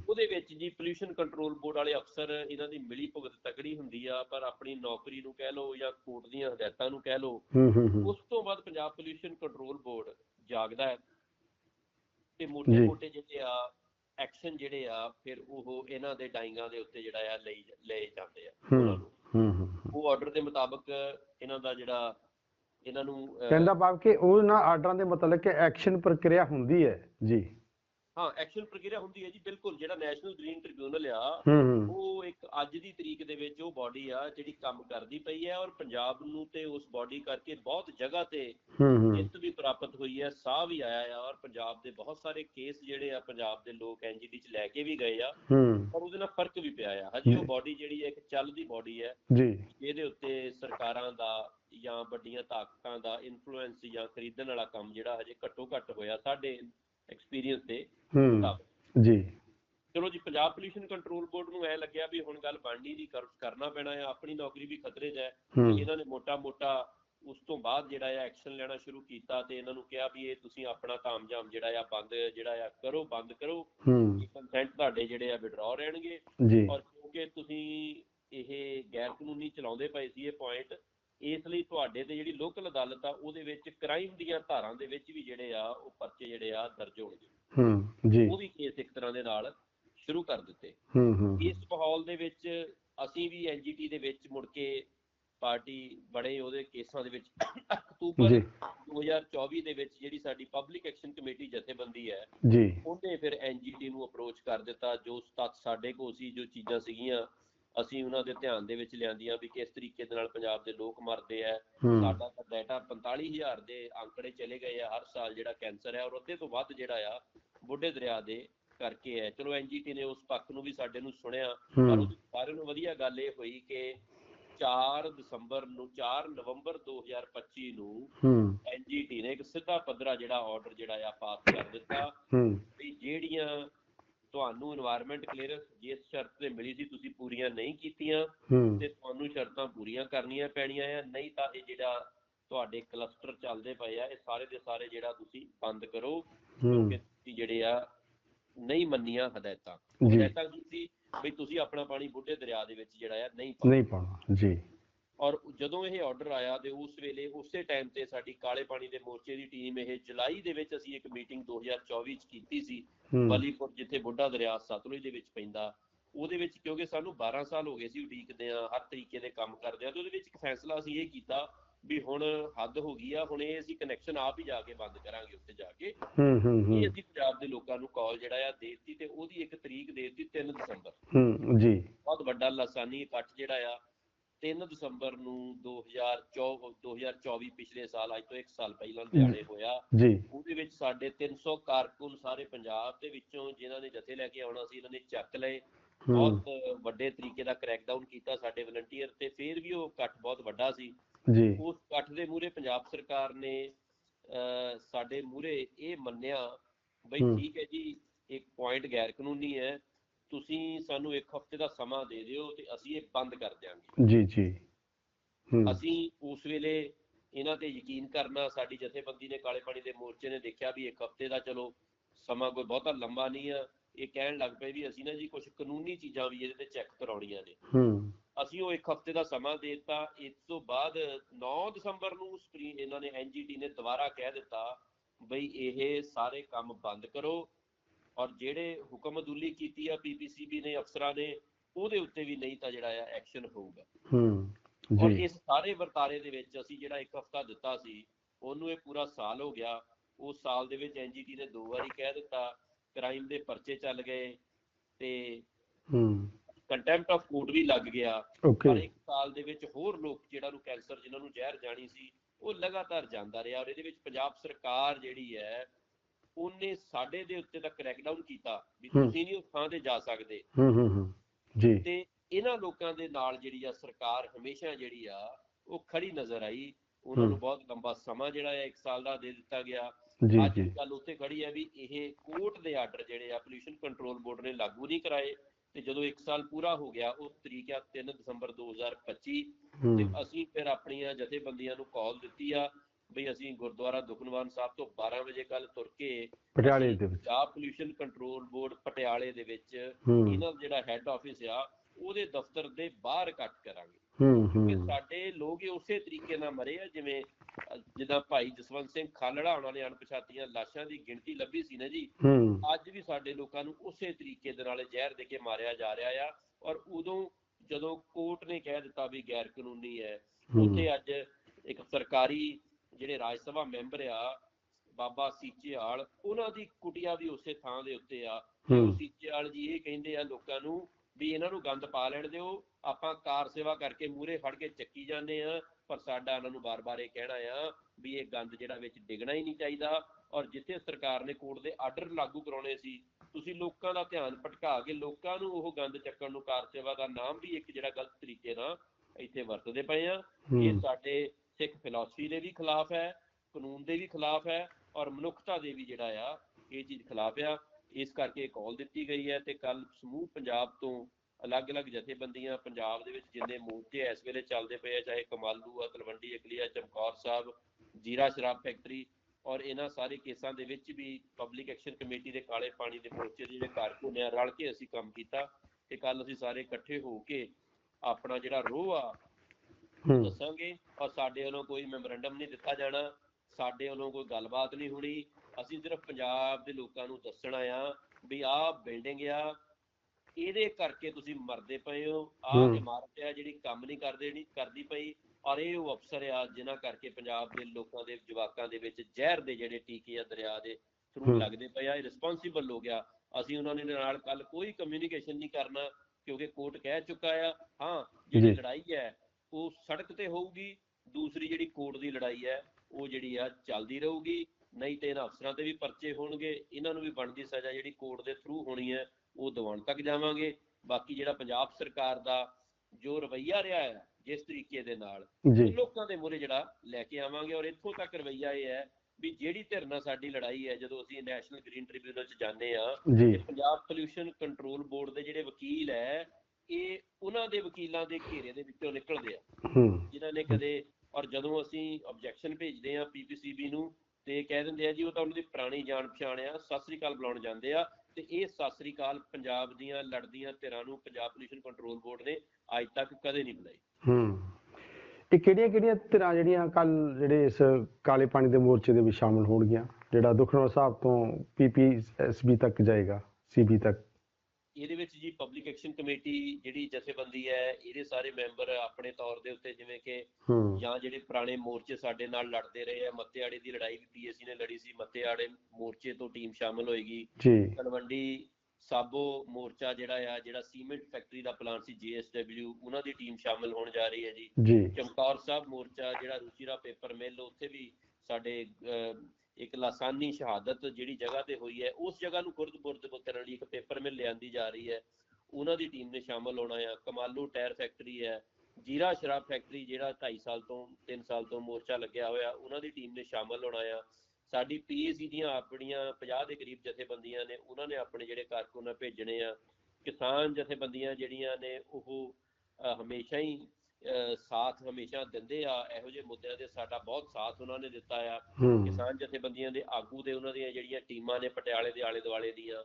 ਉਹਦੇ ਵਿੱਚ ਜੀ ਪੋਲੂਸ਼ਨ ਕੰਟਰੋਲ ਬੋਰਡ ਵਾਲੇ ਅਫਸਰ ਇਹਨਾਂ ਦੀ ਮਿਲੀ ਭੁਗਤ ਤਕੜੀ ਹੁੰਦੀ ਆ ਪਰ ਆਪਣੀ ਨੌਕਰੀ ਨੂੰ ਕਹਿ ਲਓ ਜਾਂ ਕੋਰਟ ਦੀਆਂ ਹਦਾਇਤਾਂ ਨੂੰ ਕਹਿ ਲਓ ਉਸ ਤੋਂ ਬਾਅਦ ਪੰਜਾਬ ਪੋਲੂਸ਼ਨ ਕੰਟਰੋਲ ਬੋਰਡ ਜਾਗਦਾ ਹੈ। ਤੇ ਮੋਟੇ-ਮੋਟੇ ਜਿਹੜੇ ਆ ਐਕਸ਼ਨ ਜਿਹੜੇ ਆ ਫਿਰ ਉਹ ਇਹਨਾਂ ਦੇ ਡਾਈਂਗਾਂ ਦੇ ਉੱਤੇ ਜਿਹੜਾ ਆ ਲਈ ਲਏ ਜਾਂਦੇ ਆ ਉਹਨਾਂ ਨੂੰ। ਹੂੰ। ਉਹ ਆਰਡਰ ਦੇ ਮੁਤਾਬਕ ਇਹਨਾਂ ਦਾ ਜਿਹੜਾ ਇਹਨਾਂ ਨੂੰ ਕਹਿੰਦਾ ਭਾਵ ਕਿ ਉਹ ਨਾ ਆਰਡਰਾਂ ਦੇ ਮਤਲਬ ਕਿ ਐਕਸ਼ਨ ਪ੍ਰਕਿਰਿਆ ਹੁੰਦੀ ਹੈ। ਜੀ। ਹਾਂ ਐਕਸ਼ਨ ਪ੍ਰਕਿਰਿਆ ਹੁੰਦੀ ਹੈ ਜੀ ਬਿਲਕੁਲ ਜਿਹੜਾ ਨੈਸ਼ਨਲ ਗ੍ਰੀਨ ਟ੍ਰਿਬਿਊਨਲ ਆ ਉਹ ਇੱਕ ਅੱਜ ਦੀ ਤਰੀਕ ਦੇ ਵਿੱਚ ਉਹ ਬਾਡੀ ਆ ਜਿਹੜੀ ਕੰਮ ਕਰਦੀ ਪਈ ਹੈ ਔਰ ਪੰਜਾਬ ਨੂੰ ਤੇ ਉਸ ਬਾਡੀ ਕਰਕੇ ਬਹੁਤ ਜਗ੍ਹਾ ਤੇ ਜਿੱਤ ਵੀ ਪ੍ਰਾਪਤ ਹੋਈ ਹੈ ਸਾਹ ਵੀ ਆਇਆ ਆ ਔਰ ਪੰਜਾਬ ਦੇ ਬਹੁਤ ਸਾਰੇ ਕੇਸ ਜਿਹੜੇ ਆ ਪੰਜਾਬ ਦੇ ਲੋਕ ਐਨਜੀਡੀ ਚ ਲੈ ਕੇ ਵੀ ਗਏ ਆ ਪਰ ਉਹਦੇ ਨਾਲ ਫ਼ਰਕ ਵੀ ਪਿਆ ਆ। ਹਜੇ ਉਹ। ਬਾਡੀ ਜਿਹੜੀ ਹੈ ਇੱਕ ਚੱਲਦੀ ਬਾਡੀ ਹੈ। ਜੀ। ਇਹਦੇ ਉੱਤੇ ਸਰਕਾਰਾਂ ਦਾ ਜਾਂ ਵੱਡੀਆਂ ਤਾਕਤਾਂ ਦਾ ਇਨਫਲੂਐਂਸ ਜਾਂ ਖਰੀਦਣ ਵਾਲਾ ਕੰਮ ਜਿਹੜਾ ਹਜੇ ਘੱਟੋ ਘੱਟ ਹੋਇਆ ਸਾਡੇ ਐਕਸਪੀਰੀਅੰਸ ਦੇ ਹੂੰ ਜੀ। ਚਲੋ ਜੀ ਪੰਜਾਬ ਪੋਲੂਸ਼ਨ ਕੰਟਰੋਲ ਬੋਰਡ ਨੂੰ ਐ ਲੱਗਿਆ ਵੀ ਹੁਣ ਗੱਲ ਬਣਨੀ ਦੀ ਕਰ- ਕਰਨਾ ਪੈਣਾ ਹੈ ਆਪਣੀ ਨੌਕਰੀ ਵੀ ਖਤਰੇ 'ਚ ਹੈ। ਇਹਨਾਂ ਨੇ ਮੋਟਾ-ਮੋਟਾ ਉਸ ਤੋਂ ਬਾਅਦ ਜਿਹੜਾ ਹੈ ਐਕਸ਼ਨ ਲੈਣਾ ਸ਼ੁਰੂ ਕੀਤਾ ਤੇ ਇਹਨਾਂ ਨੂੰ ਕਿਹਾ ਵੀ ਇਹ ਤੁਸੀਂ ਆਪਣਾ ਤਾਮਝਾਮ ਜਿਹੜਾ ਆ ਬੰਦ ਜਿਹੜਾ ਆ ਕਰੋ ਬੰਦ ਕਰੋ। ਹੂੰ। ਕੰਸੈਂਟ ਤੁਹਾਡੇ ਜਿਹੜੇ ਆ ਵਿਡਰਾਅ ਰਹਿਣਗੇ। ਜੀ। ਔਰ ਕਿਉਂਕਿ ਤੁਸੀਂ ਇਹ ਗੈਰ ਕਾਨੂੰਨੀ ਚਲਾਉਂਦੇ ਪਏ ਸੀ ਇਹ ਪੁਆਇੰਟ ਇਸ ਲਈ ਤੁਹਾਡੇ ਤੇ ਜਿਹੜੀ ਲੋਕਲ ਅਦਾਲਤ ਆ ਉਹਦੇ ਵਿੱਚ ਕ੍ਰਾਈਮ ਦੀਆਂ ਧਾਰਾਂ ਦੇ ਵਿੱਚ ਵੀ ਜਿਹੜੇ ਆ ਉਹ ਪਰਚੇ ਜਿਹੜੇ ਆ ਦਰਜ ਹੋਣਗੇ। ਹੂੰ ਜੀ। ਉਹ ਵੀ ਕੇਸ ਇੱਕ ਤਰ੍ਹਾਂ ਦੇ ਨਾਲ ਸ਼ੁਰੂ ਕਰ ਦਿੱਤੇ। ਹੂੰ ਹੂੰ ਇਸ ਮਾਹੌਲ ਦੇ ਵਿੱਚ ਅਸੀਂ ਵੀ ਐਨਜੀਟੀ ਦੇ ਵਿੱਚ ਮੁੜ ਕੇ ਪਾਰਟੀ ਬੜੇ ਉਹਦੇ ਕੇਸਾਂ ਦੇ ਵਿੱਚ। ਅਕਤੂਬਰ ਜੀ। 2024 ਦੇ ਵਿੱਚ ਜਿਹੜੀ ਸਾਡੀ ਪਬਲਿਕ ਐਕਸ਼ਨ ਕਮੇਟੀ ਜਥੇਬੰਦੀ ਹੈ ਜੀ। ਉਹਨੇ ਫਿਰ ਐਨਜੀਟੀ ਨੂੰ ਅਪਰੋਚ ਕਰ ਦਿੱਤਾ ਜੋ ਤੱਥ ਸਾਡੇ ਕੋਲ ਸੀ ਜੋ ਚੀਜ਼ਾਂ ਸੀਗੀਆਂ। ਅਸੀਂ ਉਹਨਾਂ ਦੇ ਧਿਆਨ ਦੇ ਵਿੱਚ ਲਿਆਂਦੀਆਂ ਵੀ ਕਿਸ ਤਰੀਕੇ ਦੇ ਨਾਲ ਪੰਜਾਬ ਦੇ ਲੋਕ ਮਰਦੇ ਆ। ਸਾਡਾ ਤਾਂ ਡਾਟਾ 45000 ਦੇ ਅੰਕੜੇ ਚਲੇ ਗਏ ਆ ਹਰ ਸਾਲ ਜਿਹੜਾ ਕੈਂਸਰ ਹੈ ਔਰ ਉਹਦੇ ਤੋਂ ਵੱਧ ਜਿਹੜਾ ਆ ਬੁੱਢੇ ਦਰਿਆ ਦੇ ਕਰਕੇ ਹੈ। ਚਲੋ ਐਨਜੀਟੀ ਨੇ ਉਸ ਪੱਖ ਨੂੰ ਵੀ ਸਾਡੇ ਨੂੰ ਸੁਣਿਆ ਪਰ ਸਾਰਿਆਂ ਨੂੰ ਵਧੀਆ ਗੱਲ ਇਹ ਹੋਈ ਕਿ 4 ਦਸੰਬਰ ਨੂੰ 4 ਨਵੰਬਰ 2025 ਨੂੰ ਐਨਜੀਟੀ ਨੇ ਇੱਕ ਸਿੱਧਾ ਪੱਧਰਾ ਜਿਹੜਾ ਆਰਡਰ ਜਿਹੜਾ ਆ ਪਾਸ ਕਰ ਦਿੱਤਾ ਵੀ ਜਿਹੜੀਆਂ ਤੁਹਾਨੂੰ এনवायरमेंट ਕਲੀਅਰੈਂਸ ਜਿਸ ਸ਼ਰਤ ਤੇ ਮਿਲੀ ਸੀ ਤੁਸੀਂ ਪੂਰੀਆਂ ਨਹੀਂ ਕੀਤੀਆਂ ਤੇ ਤੁਹਾਨੂੰ ਸ਼ਰਤਾਂ ਪੂਰੀਆਂ ਕਰਨੀਆਂ ਪੈਣੀਆਂ ਆ ਨਹੀਂ ਤਾਂ ਇਹ ਜਿਹੜਾ ਤੁਹਾਡੇ ਕਲਸਟਰ ਚੱਲਦੇ ਪਏ ਆ ਇਹ ਸਾਰੇ ਦੇ ਸਾਰੇ ਜਿਹੜਾ ਤੁਸੀਂ ਬੰਦ ਕਰੋ ਕਿਉਂਕਿ ਤੁਸੀਂ ਜਿਹੜੇ ਆ ਨਹੀਂ ਮੰਨੀਆਂ ਹਦਾਇਤਾਂ। ਹਦਾਇਤਾਂ ਕੀਤੀ ਵੀ ਤੁਸੀਂ ਆਪਣਾ ਪਾਣੀ ਬੁੱਢੇ ਦਰਿਆ ਦੇ ਵਿੱਚ ਜਿਹੜਾ ਆ ਨਹੀਂ ਪਾਉਣਾ। ਨਹੀਂ ਪਾਉਣਾ ਜੀ। ਔਰ ਜਦੋਂ ਇਹ ਆਰਡਰ ਆਇਆ ਤੇ ਉਸ ਵੇਲੇ ਉਸੇ ਟਾਈਮ ਤੇ ਸਾਡੀ ਕਾਲੇ ਪਾਣੀ ਦੇ ਮੋਰਚੇ ਦੀ ਟੀਮ ਇਹ ਜੁਲਾਈ ਦੇ ਵਿੱਚ ਅਸੀਂ ਇੱਕ ਮੀਟਿੰਗ 2024 ਚ ਕੀਤੀ ਸੀ ਬਲੀਪੁਰ ਜਿੱਥੇ ਬੁੱਢਾ ਦਰਿਆ ਸਤਲੁਜ ਦੇ ਵਿੱਚ ਪੈਂਦਾ ਉਹਦੇ ਵਿੱਚ ਕਿਉਂਕਿ ਸਾਨੂੰ 12 ਸਾਲ ਹੋ ਗਏ ਸੀ ਉਡੀਕਦੇ ਆ ਹਰ ਤਰੀਕੇ ਦੇ ਕੰਮ ਕਰਦੇ ਆ ਤੇ ਉਹਦੇ ਵਿੱਚ ਇੱਕ ਫੈਸਲਾ ਅਸੀਂ ਇਹ ਕੀਤਾ ਵੀ ਹੁਣ ਹੱਦ ਹੋ ਗਈ ਆ ਹੁਣ ਇਹ ਅਸੀਂ ਕਨੈਕਸ਼ਨ ਆਪ ਹੀ ਜਾ ਕੇ ਬੰਦ ਕਰਾਂਗੇ ਉੱਥੇ ਜਾ ਕੇ। ਹੂੰ ਹੂੰ ਇਹ ਅਸੀਂ ਪੰਜਾਬ ਦੇ ਲੋਕਾਂ ਨੂੰ ਕਾਲ ਜਿਹੜਾ ਆ ਦੇ ਦਿੱਤੀ ਤੇ ਉਹਦੀ ਇੱਕ ਤਰੀਕ ਦੇ ਦਿੱਤੀ 3 ਦਸੰਬਰ। ਹੂੰ ਜੀ। ਬਹੁਤ ਵੱਡਾ ਲਾਸਾਨੀ ਇਕੱਠ ਜਿਹੜਾ ਆ 3 ਦਸੰਬਰ ਨੂੰ 2024 2024 ਪਿਛਲੇ ਸਾਲ ਅੱਜ ਤੋਂ 1 ਸਾਲ ਪਹਿਲਾਂ ਲੁਧਿਆਣੇ ਹੋਇਆ ਜੀ। ਉਹਦੇ ਵਿੱਚ ਸਾਡੇ 300 ਕਾਰਕੁਨ ਸਾਰੇ ਪੰਜਾਬ ਦੇ ਵਿੱਚੋਂ ਜਿਨ੍ਹਾਂ ਨੇ ਜਥੇ ਲੈ ਕੇ ਆਉਣਾ ਸੀ ਇਹਨਾਂ ਨੇ ਚੱਕ ਲਏ। ਬਹੁਤ ਵੱਡੇ ਤਰੀਕੇ ਦਾ ਕ੍ਰੈਕਡਾਊਨ ਕੀਤਾ ਸਾਡੇ ਵਲੰਟੀਅਰ ਤੇ ਫਿਰ ਵੀ ਉਹ ਇਕੱਠ ਬਹੁਤ ਵੱਡਾ ਸੀ। ਜੀ। ਉਸ ਇਕੱਠ ਦੇ ਮੂਹਰੇ ਪੰਜਾਬ ਸਰਕਾਰ ਨੇ ਸਾਡੇ ਮੂਹਰੇ ਇਹ ਮੰਨਿਆ ਬਈ। ਠੀਕ ਹੈ ਜੀ ਇੱਕ ਪੁਆਇੰਟ ਗੈਰ ਕਾਨੂੰਨੀ ਹੈ ਤੁਸੀਂ ਸਾਨੂੰ ਇੱਕ ਹਫ਼ਤੇ ਦਾ ਸਮਾਂ ਦੇ ਦਿਓ ਤੇ ਅਸੀਂ ਇਹ ਬੰਦ ਕਰ ਦਿਆਂਗੇ। ਜੀ ਜੀ। ਅਸੀਂ ਉਸ ਵੇਲੇ ਇਹਨਾਂ ਤੇ ਯਕੀਨ ਕਰਨਾ ਸਾਡੀ ਜਥੇਬੰਦੀ ਨੇ ਕਾਲੇ ਪਾਣੀ ਦੇ ਮੋਰਚੇ ਨੇ ਦੇਖਿਆ ਵੀ ਇੱਕ ਹਫ਼ਤੇ ਦਾ ਚਲੋ ਸਮਾਂ ਕੋਈ ਬਹੁਤਾ ਲੰਬਾ ਨਹੀਂ ਆ ਇਹ ਕਹਿਣ ਲੱਗ ਪਏ ਵੀ ਅਸੀਂ ਨਾ ਜੀ ਕੁਝ ਕਾਨੂੰਨੀ ਚੀਜ਼ਾਂ ਵੀ ਇਹਦੇ ਤੇ ਚੈੱਕ ਕਰਾਉਣੀਆਂ ਨੇ। ਹੂੰ। ਅਸੀਂ ਉਹ ਇੱਕ ਹਫ਼ਤੇ ਦਾ ਸਮਾਂ ਦੇ ਦਿੱਤਾ ਇਸ ਤੋਂ ਬਾਅਦ 9 ਦਸੰਬਰ ਨੂੰ ਸੁਪਰੀਮ ਇਹਨਾਂ ਨੇ ਐਨਜੀਟੀ ਨੇ ਦੁਬਾਰਾ ਕਹਿ ਦਿੱਤਾ ਬਈ ਇਹ ਸਾਰੇ ਕੰਮ ਬੰਦ ਕਰੋ ਔਰ ਜਿਹੜੇ ਹੁਕਮ ਅਦੁੱਲੀ ਕੀਤੀ ਆ ਪੀਪੀਸੀਬੀ ਨੇ ਅਫਸਰਾਂ ਨੇ ਉਹਦੇ ਉੱਤੇ ਵੀ ਨਹੀਂ ਤਾਂ ਜਿਹੜਾ ਆ ਐਕਸ਼ਨ ਹੋਊਗਾ। ਹੂੰ ਔਰ ਜੀ। ਇਸ ਸਾਰੇ ਵਰਤਾਰੇ ਦੇ ਵਿੱਚ ਅਸੀਂ ਜਿਹੜਾ ਇੱਕ ਹਫ਼ਤਾ ਦਿੱਤਾ ਸੀ ਉਹਨੂੰ ਇਹ ਪੂਰਾ ਸਾਲ ਹੋ ਗਿਆ। ਉਸ ਸਾਲ ਦੇ ਵਿੱਚ ਐਨਜੀਟੀ ਨੇ ਦੋ ਵਾਰੀ ਕਹਿ ਦਿੱਤਾ ਕ੍ਰਾਈਮ ਦੇ ਪਰਚੇ ਚੱਲ ਗਏ ਤੇ ਹੂੰ। ਕੰਟੈਂਪਟ ਆਫ ਕੋਰਟ ਵੀ ਲੱਗ ਗਿਆ। ਪਰ ਇੱਕ ਸਾਲ ਦੇ ਵਿੱਚ ਹੋਰ ਲੋਕ ਜਿਹੜਾ ਨੂੰ ਕੈਂਸਰ ਜਿਨ੍ਹਾਂ ਨੂੰ ਜ਼ਹਿਰ ਜਾਣੀ ਸੀ ਉਹ ਲਗਾਤਾਰ ਜਾਂਦਾ ਰਿਹਾ ਔਰ ਇਹਦੇ ਵਿੱਚ ਪੰਜਾਬ ਸਰਕਾਰ ਜਿਹੜੀ ਹੈ ਉਹਨੇ ਸਾਡੇ ਦੇ ਉੱਤੇ ਤਾਂ ਕ੍ਰੈਕਡਾਊਨ ਕੀਤਾ ਵੀ। ਤੁਸੀਂ ਨਹੀਂ ਉਸ ਥਾਂ ਤੇ ਜਾ ਸਕਦੇ। ਹੂੰ ਹੂੰ ਹੂੰ। ਜੀ। ਤੇ ਇਹਨਾਂ ਲੋਕਾਂ ਦੇ ਨਾਲ ਜਿਹੜੀ ਆ ਸਰਕਾਰ ਹਮੇਸ਼ਾ ਜਿਹੜੀ ਆ ਉਹ ਖੜੀ ਨਜ਼ਰ ਆਈ। ਉਹਨਾਂ ਨੂੰ। ਬਹੁਤ ਲੰਬਾ ਸਮਾਂ ਜਿਹੜਾ ਹੈ 1 ਸਾਲ ਦਾ ਦੇ ਦਿੱਤਾ ਗਿਆ। ਅੱਜ ਗੱਲ ਉੱਥੇ ਖੜੀ ਹੈ ਵੀ ਇਹ ਕੋਰਟ ਦੇ ਆਰਡਰ ਜਿਹੜੇ ਆ ਪੋਲੂਸ਼ਨ ਕੰਟਰੋਲ ਬੋਰਡ ਨੇ ਲਾਗੂ ਨਹੀਂ ਕਰਾਏ। ਤੇ ਜਦੋਂ 1 ਸਾਲ ਪੂਰਾ ਹੋ ਗਿਆ ਉਹ ਤਰੀਕ ਆ 3 ਦਸੰਬਰ 2025 ਤੇ ਅਸੀਂ ਫਿਰ ਆਪਣੀਆਂ ਜਥੇਬੰਦੀਆਂ ਨੂੰ ਕਾਲ ਦਿੱਤੀ ਆ ਵੀ ਅਸੀਂ ਗੁਰਦੁਆਰਾ ਦੁਖਨਿਵਾਰਨ ਸਾਹਿਬ ਤੋਂ 12 ਵਜੇ ਕੱਲ ਤੁਰ ਕੇ ਪਟਿਆਲੇ ਦੇ ਵਿੱਚ। ਪੰਜਾਬ ਪੋਲਿਊਸ਼ਨ ਕੰਟਰੋਲ ਬੋਰਡ ਪਟਿਆਲੇ ਦੇ ਵਿੱਚ ਇਹਨਾਂ ਦਾ ਜਿਹੜਾ ਹੈੱਡ ਆਫਿਸ ਆ ਉਹਦੇ ਦਫ਼ਤਰ ਦੇ ਬਾਹਰ ਕੱਟ ਕਰਾਂਗੇ। ਹੂੰ ਕਿ ਹੂੰ ਸਾਡੇ ਲੋਕ ਹੀ ਉਸੇ ਤਰੀਕੇ ਨਾਲ ਮਰੇ ਆ ਜਿਵੇਂ ਜਿੱਦਾਂ ਭਾਈ ਜਸਵੰਤ ਸਿੰਘ ਖਾਲੜਾ ਉਹਨਾਂ ਨੇ ਅਣਪਛਾਤੀਆਂ ਲਾਸ਼ਾਂ ਦੀ ਗਿਣਤੀ ਲੱਭੀ ਸੀ ਨਾ ਜੀ। ਹੂੰ। ਅੱਜ ਵੀ ਸਾਡੇ ਲੋਕਾਂ ਨੂੰ ਉਸੇ ਤਰੀਕੇ ਦੇ ਨਾਲ ਜ਼ਹਿਰ ਦੇ ਕੇ ਮਾਰਿਆ ਜਾ ਰਿਹਾ ਆ ਔਰ ਉਦੋਂ ਜਦੋਂ ਕੋਰਟ ਨੇ ਕਹਿ ਦਿੱਤਾ ਵੀ ਗੈਰ ਕਾਨੂੰਨੀ ਹੂੰ। ਉੱਥੇ ਅੱਜ ਇੱਕ ਸਰਕਾਰੀ ਜਿਹੜੇ ਰਾਜ ਸਭਾ ਮੈਂਬਰ ਆ ਬਾਬਾ ਸੀਚੇਵਾਲ ਉਹਨਾਂ ਦੀ ਕੁਟਿਆ ਵੀ ਉਸੇ ਥਾਂ ਦੇ ਉੱਤੇ ਆ। ਸੀਚੇਵਾਲ ਜੀ ਇਹ ਕਹਿੰਦੇ ਆ ਲੋਕਾਂ ਨੂੰ ਵੀ ਇਹਨਾਂ ਨੂੰ ਗੰਦ ਪਾ ਲੈਣ ਦਿਓ ਆਪਾਂ ਕਾਰ ਸੇਵਾ ਕਰਕੇ ਮੂਰੇ ਫੜ ਕੇ ਚੱਕੀ ਜਾਂਦੇ ਆ ਪਰ ਸਾਡਾ ਇਹਨਾਂ ਨੂੰ ਬਾਰ-ਬਾਰ ਇਹ ਕਹਿਣਾ ਆ ਵੀ ਇਹ ਗੰਦ ਜਿਹੜਾ ਵਿੱਚ ਡਿੱਗਣਾ ਹੀ ਨਹੀਂ ਚਾਹੀਦਾ। ਔਰ ਜਿੱਥੇ ਸਰਕਾਰ ਨੇ ਕੋਰਟ ਦੇ ਆਰਡਰ ਲਾਗੂ ਕਰਾਉਣੇ ਸੀ ਤੁਸੀਂ ਲੋਕਾਂ ਦਾ ਧਿਆਨ ਭਟਕਾ ਕੇ ਲੋਕਾਂ ਨੂੰ ਉਹ ਗੰਦ ਚੱਕਣ ਨੂੰ ਕਾਰ ਸੇਵਾ ਦਾ ਨਾਮ ਵੀ ਇੱਕ ਜਿਹੜਾ ਗਲਤ ਤਰੀਕੇ ਨਾਲ ਇੱਥੇ ਵਰਤਦੇ ਪਏ ਆ। ਇਹ ਸਾਡੇ ਸਿੱਖ ਫਿਲਾਸਫੀ ਦੇ ਵੀ ਖਿਲਾਫ ਹੈ, ਕਾਨੂੰਨ ਦੇ ਵੀ ਖਿਲਾਫ ਹੈ ਔਰ ਮਨੁੱਖਤਾ ਦੇ ਵੀ ਜਿਹੜਾ ਆ, ਇਹ ਚੀਜ਼ ਖਿਲਾਫ ਆ। ਇਸ ਕਰਕੇ ਕਾਲ ਦਿੱਤੀ ਗਈ ਹੈ ਤੇ ਕੱਲ ਸਮੂਹ ਪੰਜਾਬ ਤੋਂ ਅਲੱਗ-ਅਲੱਗ ਜਥੇਬੰਦੀਆਂ ਪੰਜਾਬ ਦੇ ਵਿੱਚ ਜਿੰਨੇ ਮੋਰਚੇ ਇਸ ਵੇਲੇ ਚੱਲਦੇ ਪਏ ਆ, ਚਾਹੇ ਕਮਾਲੂ ਆ, ਤਲਵੰਡੀ ਅਕਲੀਆ ਚਮਕੌਰ ਸਾਹਿਬ, ਜੀਰਾ ਸ਼ਰਾਬ ਫੈਕਟਰੀ ਔਰ ਇਹਨਾਂ ਸਾਰੇ ਕੇਸਾਂ ਦੇ ਵਿੱਚ ਵੀ ਪਬਲਿਕ ਐਕਸ਼ਨ ਕਮੇਟੀ ਦੇ ਕਾਲੇ ਪਾਣੀ ਦੇ ਮੋਰਚੇ ਦੇ ਜਿਹੜੇ ਕਾਰਕੁਨ ਆ ਰਲ ਕੇ ਅਸੀਂ ਕੰਮ ਕੀਤਾ ਤੇ ਕੱਲ ਅਸੀਂ ਸਾਰੇ ਇਕੱਠੇ ਹੋ ਕੇ ਆਪਣਾ ਜਿਹੜਾ ਰੋਹ ਆ ਦੱਸਾਂਗੇ। ਔਰ ਸਾਡੇ ਵੱਲੋਂ ਕੋਈ ਮੈਮੋਰੰਡਮ ਨਹੀਂ ਦਿੱਤਾ ਜਾਣਾ। ਸਾਡੇ ਵੱਲੋਂ ਕੋਈ ਗੱਲਬਾਤ ਨਹੀਂ ਹੋਣੀ। ਅਸੀਂ ਸਿਰਫ ਪੰਜਾਬ ਦੇ ਲੋਕਾਂ ਨੂੰ ਦੱਸਣਾ ਆ ਵੀ ਆਹ ਬਿਲਡਿੰਗ ਆ ਇਹਦੇ ਕਰਕੇ ਤੁਸੀਂ ਮਰਦੇ ਪਏ ਹੋ। ਆਹ। ਇਮਾਰਤ ਆ ਜਿਹੜੀ ਕੰਮ ਨਹੀਂ ਕਰਦੇ ਨਹੀਂ ਕਰਦੀ ਪਈ। ਔਰ ਇਹ ਉਹ ਅਫਸਰ ਆ ਜਿਨ੍ਹਾਂ ਕਰਕੇ ਪੰਜਾਬ ਦੇ ਲੋਕਾਂ ਦੇ ਜਵਾਕਾਂ ਦੇ ਵਿੱਚ ਜ਼ਹਿਰ ਦੇ ਜਿਹੜੇ ਟੀਕੇ ਆ ਦਰਿਆ ਦੇ ਥਰੂ। ਲੱਗਦੇ ਪਏ ਆ ਇਹ ਰਿਸਪੌਂਸਿਬਲ ਹੋ ਗਿਆ। ਅਸੀਂ ਉਹਨਾਂ ਦੇ ਨਾਲ ਕੱਲ ਕੋਈ ਕਮਿਊਨੀਕੇਸ਼ਨ ਨਹੀਂ ਕਰਨਾ ਕਿਉਂਕਿ ਕੋਰਟ ਕਹਿ ਚੁੱਕਾ ਆ ਹਾਂ ਜਿਹੜੀ। ਲੜਾਈ ਹੈ ਉਹ ਸੜਕ ਤੇ ਹੋਊਗੀ ਦੂਸਰੀ ਜਿਹੜੀ ਕੋਰਟ ਦੀ ਲੜਾਈ ਹੈ ਉਹ ਜਿਹੜੀ ਆ ਚੱਲਦੀ ਰਹੂਗੀ ਨਹੀਂ ਤੇ ਇਹਨਾਂ ਅਫਸਰਾਂ ਤੇ ਵੀ ਪਰਚੇ ਹੋਣਗੇ ਇਹਨਾਂ ਨੂੰ ਵੀ ਬਣਦੀ ਸਜ਼ਾ ਜਿਹੜੀ ਕੋਰਟ ਦੇ ਥਰੂ ਹੋਣੀ ਹੈ ਉਹ ਦਿਵਾਉਣ ਤੱਕ ਜਾਵਾਂਗੇ। ਬਾਕੀ ਜਿਹੜਾ ਪੰਜਾਬ ਸਰਕਾਰ ਦਾ ਜੋ ਰਵੱਈਆ ਰਿਹਾ ਹੈ ਜਿਸ ਤਰੀਕੇ ਦੇ ਨਾਲ ਲੋਕਾਂ ਦੇ ਮੂਹਰੇ ਜਿਹੜਾ ਲੈ ਕੇ ਆਵਾਂਗੇ ਔਰ ਇੱਥੋਂ ਤੱਕ ਰਵੱਈਆ ਇਹ ਹੈ ਵੀ ਜਿਹੜੀ ਧਿਰ ਨਾਲ ਸਾਡੀ ਲੜਾਈ ਹੈ ਜਦੋਂ ਅਸੀਂ ਨੈਸ਼ਨਲ ਗ੍ਰੀਨ ਟ੍ਰਿਬਿਊਨਲ 'ਚ ਜਾਂਦੇ ਆ ਪੰਜਾਬ ਪੋਲਿਊਸ਼ਨ ਕੰਟਰੋਲ ਬੋਰਡ ਦੇ ਜਿਹੜੇ ਵਕੀਲ ਹੈ ਇਹ ਉਹਨਾਂ ਦੇ ਵਕੀਲਾਂ ਦੇ ਘੇਰੇ ਦੇ ਵਿੱਚੋਂ ਨਿਕਲਦੇ ਆ। ਜਿਨ੍ਹਾਂ ਨੇ ਕਦੇ ਔਰ ਜਦੋਂ ਅਸੀਂ ਆਬਜੈਕਸ਼ਨ ਭੇਜਦੇ ਆ ਪੀਪੀਸੀਬੀ ਨੂੰ ਤੇ ਕਹਿ ਦਿੰਦੇ ਆ ਜੀ ਉਹ ਤਾਂ ਉਹਨਾਂ ਦੀ ਪੁਰਾਣੀ ਜਾਣ ਪਛਾਣ ਆ ਸਤਿ ਸ੍ਰੀ ਅਕਾਲ ਬੁਲਾਉਣ ਜਾਂਦੇ ਆ ਤੇ ਇਹ ਸਤਿ ਸ੍ਰੀ ਅਕਾਲ ਪੰਜਾਬ ਦੀਆਂ ਲੜਦੀਆਂ ਧਿਰਾਂ ਨੂੰ ਪੰਜਾਬ ਪੋਲਿਊਸ਼ਨ ਕੰਟਰੋਲ ਬੋਰਡ ਨੇ ਅੱਜ ਤੱਕ ਕਦੇ ਨਹੀਂ ਬੁਲਾਈ। ਹੂੰ। ਇਹ ਕਿਹੜੀਆਂ ਕਿਹੜੀਆਂ ਧਿਰਾਂ ਜਿਹੜੀਆਂ ਕੱਲ ਜਿਹੜੇ ਇਸ ਕਾਲੇ ਪਾਣੀ ਦੇ ਮੋਰਚੇ ਦੇ ਵਿੱਚ ਸ਼ਾਮਲ ਹੋਣਗੀਆਂ ਜਿਹੜਾ ਦੁਖਨਵਾ ਸਾਹਿਬ ਤੋਂ ਪੀਪੀਐਸਬੀ ਤੱਕ ਜਾਏਗਾ ਸੀਬੀ ਤੱਕ? ਇਹਦੇ ਵਿੱਚ ਜੀ ਪਬਲਿਕ ਐਕਸ਼ਨ ਕਮੇਟੀ ਜਿਹੜੀ ਜਥੇਬੰਦੀ ਹੈ ਇਹਦੇ ਸਾਰੇ ਮੈਂਬਰ ਆਪਣੇ ਤੌਰ ਦੇ ਉੱਤੇ ਜਿਵੇਂ ਕਿ ਜਾਂ ਜਿਹੜੇ ਪੁਰਾਣੇ ਮੋਰਚੇ ਸਾਡੇ ਨਾਲ ਲੜਦੇ ਰਹੇ ਆ ਮੱਤੇਆੜੇ ਦੀ ਲੜਾਈ ਵੀ ਪੀਐਸਸੀ ਨੇ ਲੜੀ ਸੀ ਮੱਤੇਆੜੇ ਮੋਰਚੇ ਤੋਂ ਟੀਮ ਸ਼ਾਮਲ ਹੋਏਗੀ। ਤਲਵੰਡੀ ਸਾਬੋ ਮੋਰਚਾ ਜਿਹੜਾ ਆ ਜਿਹੜਾ ਸੀਮੈਂਟ ਫੈਕਟਰੀ ਦਾ ਪਲਾਂਟ ਸੀ ਜੀਐਸਡਬਲਯੂ ਉਹਨਾਂ ਦੀ ਟੀਮ ਸ਼ਾਮਲ ਹੋਣ ਜਾ ਰਹੀ ਹੈ ਜੀ। ਚਮਕੌਰ ਸਾਹਿਬ ਮੋਰਚਾ ਜਿਹੜਾ ਰੁਚੀਰਾ ਪੇਪਰ ਮਿਲ ਉੱਥੇ ਵੀ ਸਾਡੇ ਇੱਕ ਲਾਸਾਨੀ ਸ਼ਹਾਦਤ ਜਿਹੜੀ ਜਗ੍ਹਾ ਤੇ ਹੋਈ ਹੈ, ਉਸ ਜਗ੍ਹਾ ਨੂੰ ਖੁਰਦ-ਬੁਰਦ ਕਰਨ ਲਈ ਇੱਕ ਪੇਪਰ ਮਿਲ ਲਿਆਂਦੀ ਜਾ ਰਹੀ ਹੈ। ਉਹਨਾਂ ਦੀ ਟੀਮ ਨੇ ਸ਼ਾਮਲ ਹੋਣਾ ਆ। ਕਮਾਲੂ ਟਾਇਰ ਫੈਕਟਰੀ ਹੈ, ਜੀਰਾ ਸ਼ਰਾਬ ਫੈਕਟਰੀ ਜਿਹੜਾ 2.5 ਸਾਲ ਤੋਂ 3 ਸਾਲ ਤੋਂ ਮੋਰਚਾ ਲੱਗਿਆ ਹੋਇਆ, ਉਹਨਾਂ ਦੀ ਟੀਮ ਨੇ ਸ਼ਾਮਲ ਹੋਣਾ ਆ। ਸਾਡੀ ਪੀਏਸੀ ਦੀਆਂ ਆਪਣੀਆਂ 50 ਦੇ ਕਰੀਬ ਜਥੇਬੰਦੀਆਂ ਨੇ, ਉਹਨਾਂ ਨੇ ਆਪਣੇ ਜਿਹੜੇ ਕਾਰਕੁਨ ਭੇਜਣੇ ਆ। ਕਿਸਾਨ ਜਥੇਬੰਦੀਆਂ ਜਿਹੜੀਆਂ ਨੇ, ਉਹ ਹਮੇਸ਼ਾ ਹੀ ਸਾਥ ਹਮੇਸ਼ਾ ਦਿੰਦੇ ਆ ਇਹੋ ਜਿਹੇ ਮੁੱਦਿਆਂ ਦੇ ਸਾਡਾ ਬਹੁਤ ਸਾਥ ਉਹਨਾਂ ਨੇ ਦਿੱਤਾ ਆ। ਕਿਸਾਨ ਜਥੇਬੰਦੀਆਂ ਦੇ ਆਗੂ ਤੇ ਉਹਨਾਂ ਦੀਆਂ ਜਿਹੜੀਆਂ ਟੀਮਾਂ ਨੇ ਪਟਿਆਲੇ ਦੇ ਆਲੇ ਦੁਆਲੇ ਦੀਆਂ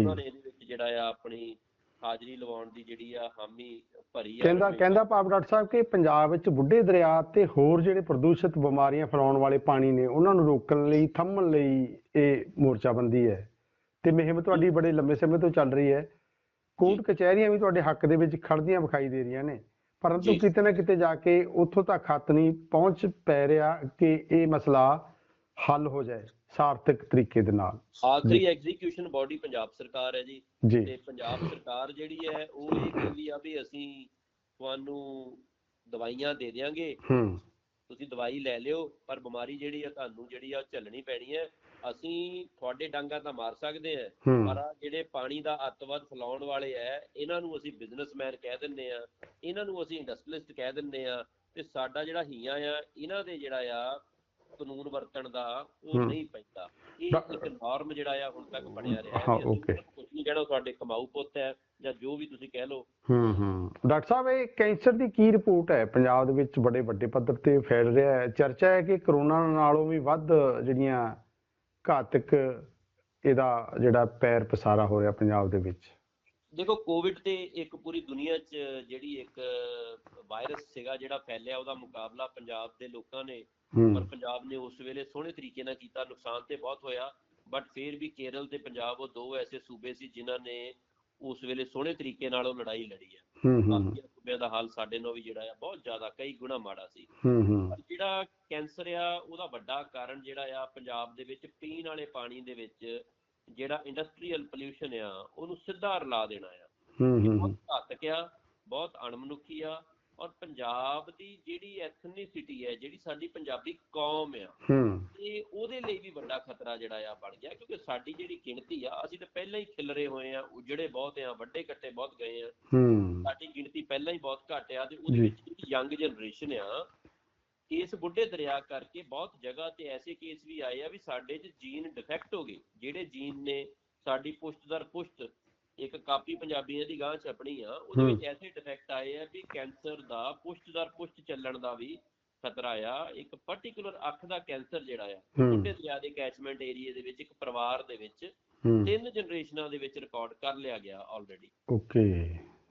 ਉਹਨਾਂ ਨੇ ਇਹਦੇ ਵਿੱਚ ਜਿਹੜਾ ਆ ਆਪਣੀ ਹਾਜ਼ਰੀ ਲਵਾਉਣ ਦੀ ਜਿਹੜੀ ਆ ਹਾਮੀ ਭਰੀ ਆ। ਕਹਿੰਦਾ। ਕਹਿੰਦਾ ਭਾਵ ਡਾਕਟਰ ਸਾਹਿਬ ਕਿ ਪੰਜਾਬ ਵਿੱਚ ਬੁੱਢੇ ਦਰਿਆ ਤੇ ਹੋਰ ਜਿਹੜੇ ਪ੍ਰਦੂਸ਼ਿਤ ਬਿਮਾਰੀਆਂ ਫੈਲਾਉਣ ਵਾਲੇ ਪਾਣੀ ਨੇ ਉਹਨਾਂ ਨੂੰ ਰੋਕਣ ਲਈ ਥੰਮਣ ਲਈ ਇਹ ਮੋਰਚਾਬੰਦੀ ਹੈ। ਤੇ ਮੁਹਿੰਮ ਤੁਹਾਡੀ ਬੜੇ ਲੰਬੇ ਸਮੇਂ ਤੋਂ ਚੱਲ ਰਹੀ ਹੈ। ਕੋਰਟ ਕਚਹਿਰੀਆਂ ਵੀ ਤੁਹਾਡੇ ਹੱਕ ਦੇ ਵਿੱਚ ਖੜਦੀਆਂ ਵਿਖਾਈ ਦੇ ਰਹੀਆਂ ਨੇ। ਪਰੰਤੂ। ਕਿਤੇ ਨਾ ਕਿਤੇ ਜਾ ਕੇ ਉੱਥੋਂ ਤੱਕ ਹੱਥ ਨਹੀਂ ਪਹੁੰਚ ਪੈ ਰਿਹਾ ਕਿ ਇਹ ਮਸਲਾ ਹੱਲ ਹੋ ਜਾਏ ਸਾਰਥਕ ਤਰੀਕੇ ਦੇ ਨਾਲ। ਆਖਰੀ ਐਗਜ਼ੀਕਿਊਸ਼ਨ ਬਾਡੀ ਪੰਜਾਬ ਸਰਕਾਰ ਹੈ ਜੀ। ਤੇ ਪੰਜਾਬ ਸਰਕਾਰ ਜਿਹੜੀ ਹੈ ਉਹ ਇਹ ਕਹਿੰਦੀ ਆ ਵੀ ਅਸੀਂ ਤੁਹਾਨੂੰ ਦਵਾਈਆਂ ਦੇ ਦਿਆਂਗੇ। ਹੂੰ। ਤੁਸੀਂ ਦਵਾਈ ਲੈ ਲਿਓ ਪਰ ਬਿਮਾਰੀ ਜਿਹੜੀ ਆ ਤੁਹਾਨੂੰ ਜਿਹੜੀ ਆ ਝੱਲਣੀ ਪੈਣੀ ਹੈ। ਅਸੀਂ ਤੁਹਾਡੇ ਡਾਂਗਾ ਤਾਂ ਮਾਰ ਸਕਦੇ ਆ ਪਰ ਆਹ ਜਿਹੜੇ ਪਾਣੀ ਦਾ ਅੱਤਵਾਦ ਫੈਲਾਉਣ ਵਾਲੇ ਐ ਇਹਨਾਂ ਨੂੰ ਅਸੀਂ ਬਿਜ਼ਨਸਮੈਨ ਕਹਿ ਦਿੰਦੇ ਆ ਇਹਨਾਂ ਨੂੰ ਅਸੀਂ ਇੰਡਸਟਰੀਲਿਸਟ ਕਹਿ ਦਿੰਦੇ ਆ ਤੇ ਸਾਡਾ ਜਿਹੜਾ ਹੀਆਂ ਆ ਇਹਨਾਂ ਦੇ ਜਿਹੜਾ ਆ ਕਾਨੂੰਨ ਵਰਤਣ ਦਾ ਉਹ। ਨਹੀਂ ਪੈਂਦਾ। ਇਹ ਇੱਕ ਨਾਰਮ ਜਿਹੜਾ ਆ ਹੁਣ ਤੱਕ ਬਣਿਆ ਰਿਹਾ ਹਾਂ, okay. ਕੁਝ ਨਹੀਂ ਕਹਿਣਾ ਸਾਡੇ ਕਮਾਊ ਪੁੱਤ ਹੈ ਜਾਂ ਜੋ ਵੀ ਤੁਸੀਂ ਕਹਿ ਲਓ। ਹੂੰ ਹੂੰ। ਡਾਕਟਰ ਸਾਹਿਬ ਇਹ ਕੈਂਸਰ ਦੀ ਕੀ ਰਿਪੋਰਟ ਹੈ? ਪੰਜਾਬ ਦੇ ਵਿੱਚ ਬੜੇ ਵੱਡੇ ਪੱਧਰ ਤੇ ਫੈਲ ਰਿਹਾ ਹੈ। ਚਰਚਾ ਹੈ ਕਿ ਕਰੋਨਾ ਨਾਲੋਂ ਵੀ ਵੱਧ ਜਿਹੜੀਆਂ ਘਾਤਕ ਇਹਦਾ ਜਿਹੜਾ ਪੈਰ ਪਸਾਰਾ ਹੋ ਰਿਹਾ ਪੰਜਾਬ ਦੇ ਵਿੱਚ? ਦੇਖੋ ਕੋਵਿਡ ਤੇ ਇੱਕ ਪੂਰੀ ਦੁਨੀਆ 'ਚ ਜਿਹੜੀ ਇੱਕ ਵਾਇਰਸ ਸੀਗਾ ਜਿਹੜਾ ਫੈਲਿਆ ਉਹਦਾ ਮੁਕਾਬਲਾ ਪੰਜਾਬ ਦੇ ਲੋਕਾਂ ਨੇ ਪਰ ਪੰਜਾਬ ਨੇ ਉਸ ਵੇਲੇ ਸੋਹਣੇ ਤਰੀਕੇ ਨਾਲ ਕੀਤਾ ਨੁਕਸਾਨ ਤੇ ਬਹੁਤ ਹੋਇਆ ਬਟ ਫਿਰ ਵੀ ਕੇਰਲ ਤੇ ਪੰਜਾਬ ਉਹ ਦੋ ਐਸੇ ਸੂਬੇ ਸੀ ਜਿਨ੍ਹਾਂ ਨੇ ਉਸ ਵੇਲੇ ਸੋਹਣੇ ਤਰੀਕੇ ਨਾਲ ਉਹ ਲੜਾਈ ਲੜੀ ਹੂੰ। ਬਾਕੀ ਸੂਬਿਆਂ ਦਾ ਹਾਲ ਸਾਡੇ ਨਾਲੋਂ ਵੀ ਜਿਹੜਾ ਆ ਬਹੁਤ ਜ਼ਿਆਦਾ ਕਈ ਗੁਣਾ ਮਾੜਾ ਸੀ। ਹੂੰ ਹੂੰ। ਪਰ ਜਿਹੜਾ ਕੈਂਸਰ ਆ ਉਹਦਾ ਵੱਡਾ ਕਾਰਨ ਜਿਹੜਾ ਆ ਪੰਜਾਬ ਦੇ ਵਿੱਚ ਪੀਣ ਵਾਲੇ ਪਾਣੀ ਦੇ ਵਿੱਚ ਜਿਹੜਾ ਇੰਡਸਟਰੀਅਲ ਪੋਲਿਊਸ਼ਨ ਆ ਉਹਨੂੰ ਸਿੱਧਾ ਰਲਾ ਦੇਣਾ ਆ। ਹੂੰ ਇਹ ਹੂੰ। ਬਹੁਤ ਘਾਤਕ ਆ ਬਹੁਤ ਅਣਮਨੁੱਖੀ ਆ ਔਰ ਪੰਜਾਬ ਦੀ ਜਿਹੜੀ ਐਥਨੀਸਿਟੀ ਹੈ ਜਿਹੜੀ ਸਾਡੀ ਪੰਜਾਬੀ ਕੌਮ ਆ ਤੇ ਉਹਦੇ ਲਈ ਵੀ ਵੱਡਾ ਖਤਰਾ ਜਿਹੜਾ ਆ ਬਣ ਗਿਆ ਕਿਉਂਕਿ ਸਾਡੀ ਜਿਹੜੀ ਗਿਣਤੀ ਆ ਅਸੀਂ ਤਾਂ ਪਹਿਲਾਂ ਹੀ ਖਿਲਰੇ ਹੋਏ ਆ ਉਜੜੇ ਬਹੁਤ ਆ ਵੱਡੇ ਕੱਟੇ ਬਹੁਤ ਗਏ ਆ। ਸਾਡੀ ਗਿਣਤੀ ਪਹਿਲਾਂ ਹੀ ਬਹੁਤ ਘੱਟ ਆ ਤੇ ਉਹਦੇ। ਵਿੱਚ ਜਿਹੜੀ ਯੰਗ ਜਨਰੇਸ਼ਨ ਆ ਇਸ ਬੁੱਢੇ ਦਰਿਆ ਕਰਕੇ ਬਹੁਤ ਜਗ੍ਹਾ ਤੇ ਐਸੇ ਕੇਸ ਵੀ ਆਏ ਆ ਵੀ ਸਾਡੇ 'ਚ ਜੀਨ ਡਿਫੈਕਟ ਹੋ ਗਏ ਜਿਹੜੇ ਜੀਨ ਨੇ ਸਾਡੀ ਪੁਸ਼ਤ ਦਰ ਪੁਸ਼ਤ ਇੱਕ ਕਾਪੀ ਪੰਜਾਬੀਆਂ ਦੀ ਗਾਂ ਛਪਣੀ ਆ ਉਹਦੇ ਵਿੱਚ ਐਸੇ ਡਿਫੈਕਟ ਆਏ ਆ ਵੀ ਕੈਂਸਰ ਦਾ ਪੁਸ਼ਤ ਦਰ ਪੁਸ਼ਤ ਚੱਲਣ ਦਾ ਵੀ ਖਤਰਾ ਆ। ਇੱਕ ਪਾਰਟਿਕੂਲਰ ਅੱਖ ਦਾ ਕੈਂਸਰ ਜਿਹੜਾ ਆ ਹੂੰ। ਬੁੱਢੇ ਦਰਿਆ ਦੇ ਕੈਚਮੈਂਟ ਏਰੀਆ ਦੇ ਵਿੱਚ ਇੱਕ ਪਰਿਵਾਰ ਦੇ ਵਿੱਚ ਤਿੰਨ ਜਨਰੇਸ਼ਨਾਂ ਦੇ ਵਿੱਚ ਰਿਕਾਰਡ ਕਰ ਲਿਆ ਗਿਆ ਆਲਰੇਡੀ ਓਕੇ।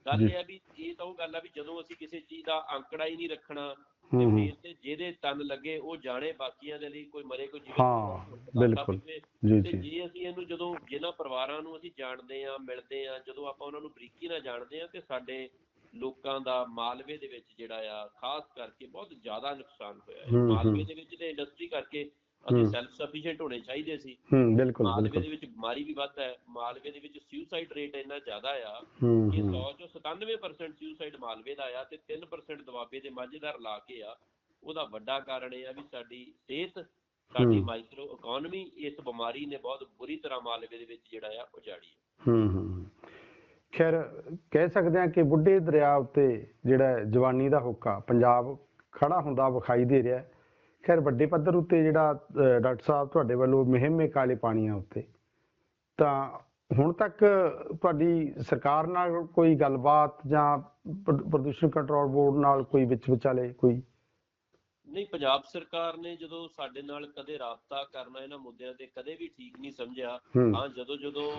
ਗੱਲ। ਇਹ ਆ ਵੀ ਇਹ ਤਾਂ ਉਹ ਗੱਲ ਆ ਵੀ ਜਦੋਂ ਅਸੀਂ ਕਿਸੇ ਚੀਜ਼ ਦਾ ਅੰਕੜਾ ਹੀ ਨਹੀਂ ਰੱਖਣਾ ਤੇ ਜਿਹਦੇ ਤਨ ਲੱਗੇ ਉਹ ਜਾਣੇ ਬਾਕੀਆਂ ਦੇ ਲਈ ਕੋਈ ਮਰੇ ਕੋਈ ਜੀਵੇ ਹਾਂ, ਬਿਲਕੁਲ। ਜੀ ਜੀ ਜੇ ਅਸੀਂ ਇਹਨੂੰ ਜਦੋਂ ਜਿਨ੍ਹਾਂ ਪਰਿਵਾਰਾਂ ਨੂੰ ਅਸੀਂ ਜਾਣਦੇ ਆ ਮਿਲਦੇ ਆ ਜਦੋਂ ਆਪਾਂ ਉਹਨਾਂ ਨੂੰ ਬਰੀਕੀ ਨਾਲ ਜਾਣਦੇ ਆ ਤੇ ਸਾਡੇ ਲੋਕਾਂ ਦਾ ਮਾਲਵੇ ਦੇ ਵਿੱਚ ਜਿਹੜਾ ਆ ਖਾਸ ਕਰਕੇ ਬਹੁਤ ਜ਼ਿਆਦਾ ਨੁਕਸਾਨ ਹੋਇਆ ਹੂੰ। ਮਾਲਵੇ ਦੇ ਵਿੱਚ ਤੇ ਇੰਡਸਟਰੀ ਕਰਕੇ ਅਸੀਂ। ਸੈਲਫ ਸਫੀਸ਼ੀਐਂਟ ਹੋਣੇ ਚਾਹੀਦੇ ਸੀ। ਹੂੰ ਬਿਲਕੁਲ ਮਾਲਵੇ ਦੇ ਵਿੱਚ ਬਿਮਾਰੀ ਵੀ ਵੱਧ ਹੈ। ਮਾਲਵੇ ਦੇ ਵਿੱਚ ਸੁਸਾਈਡ ਰੇਟ ਇੰਨਾ ਜ਼ਿਆਦਾ ਆ ਹੂੰ 100 ਚੋਂ 97% ਸੁਸਾਈਡ ਮਾਲਵੇ ਦਾ ਆ ਤੇ 3% ਦੁਆਬੇ ਦੇ ਮਾਝੇਦਾਰ ਲਾ ਕੇ ਆ। ਉਹਦਾ ਵੱਡਾ ਕਾਰਨ ਇਹ ਆ ਵੀ ਸਾਡੀ ਸਿਹਤ ਸਾਡੀ। ਮਾਈਕਰੋ ਇਕਨੋਮੀ ਇਸ ਬਿਮਾਰੀ ਨੇ ਬਹੁਤ ਬੁਰੀ ਤਰ੍ਹਾਂ ਮਾਲਵੇ ਦੇ ਵਿੱਚ ਜਿਹੜਾ ਆ ਉਜਾੜੀ ਹੈ ਹੂੰ। ਖੈਰ ਕਹਿ ਸਕਦੇ ਹਾਂ ਕਿ ਬੁੱਢੇ ਦਰਿਆ ਉੱਤੇ ਜਿਹੜਾ ਜਵਾਨੀ ਦਾ ਹੁੱਕਾ ਪੰਜਾਬ ਖੜਾ ਹੁੰਦਾ ਵਿਖਾਈ ਦੇ ਰਿਹਾ ਹੈ। ਖੈਰ ਵੱਡੇ ਪੱਧਰ ਉੱਤੇ ਜਿਹੜਾ ਡਾਕਟਰ ਸਾਹਿਬ ਤੁਹਾਡੇ ਵੱਲੋਂ ਮੁਹਿੰਮ ਕਾਲੇ ਪਾਣੀਆਂ ਉੱਤੇ ਤਾਂ ਹੁਣ ਤੱਕ ਤੁਹਾਡੀ ਸਰਕਾਰ ਨਾਲ ਕੋਈ ਗੱਲਬਾਤ ਜਾਂ ਪ੍ਰ- ਪ੍ਰਦੂਸ਼ਣ ਕੰਟਰੋਲ ਬੋਰਡ ਨਾਲ ਕੋਈ ਵਿੱਚ ਵਿਚਾਲੇ ਕੋਈ? ਨਹੀਂ ਪੰਜਾਬ ਸਰਕਾਰ ਨੇ ਜਦੋਂ ਸਾਡੇ ਨਾਲ ਕਦੇ ਰਾਬਤਾ ਕਰਨਾ ਇਹਨਾਂ ਮੁੱਦਿਆਂ ਤੇ ਕਦੇ ਵੀ ਠੀਕ ਨਹੀਂ ਸਮਝਿਆ ਹਾਂ। ਜਦੋਂ ਜਦੋਂ